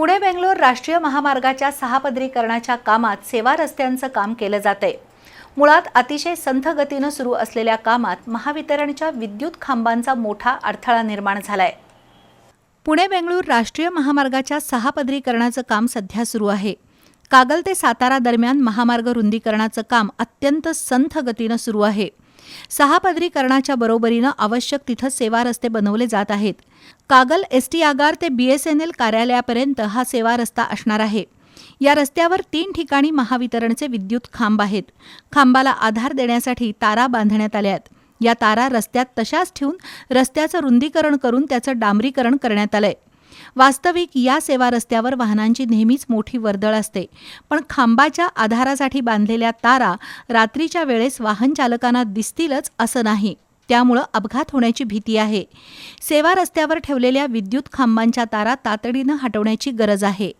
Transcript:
पुणे बेंगलोर राष्ट्रीय महामार्गाच्या सहापदरीकरणाच्या कामात सेवा रस्त्यांचं काम केलं जातंय. मुळात अतिशय संथ गतीनं सुरू असलेल्या कामात महावितरणच्या विद्युत खांबांचा मोठा अडथळा निर्माण झालाय. पुणे बेंगळूर राष्ट्रीय महामार्गाच्या सहापदरीकरणाचं काम सध्या सुरू आहे. कागल ते सातारा दरम्यान महामार्ग रुंदीकरणाचं काम अत्यंत संथ गतीनं सुरू आहे. सहा पदरीकरणाच्या बरोबरीनं आवश्यक तिथं सेवा रस्ते बनवले जात आहेत. कागल एस टी आगार ते बी एस एन एल कार्यालयापर्यंत हा सेवा रस्ता असणार आहे. या रस्त्यावर तीन ठिकाणी महावितरणचे विद्युत खांब आहेत. खांबाला आधार देण्यासाठी तारा बांधण्यात आल्या आहेत. या तारा रस्त्यात तशाच ठेवून रस्त्याचं रुंदीकरण करून त्याचं डांबरीकरण करण्यात आलंय. वास्तविक या सेवा रस्त्यावर वाहनांची नेहमीच मोठी वर्दळ असते. पण खांबाच्या आधारासाठी बांधलेल्या तारा रात्रीच्या वेळेस वाहन चालकांना दिसतीलच असं नाही. त्यामुळं अपघात होण्याची भीती आहे. सेवा रस्त्यावर ठेवलेल्या विद्युत खांबांच्या तारा तातडीनं हटवण्याची गरज आहे.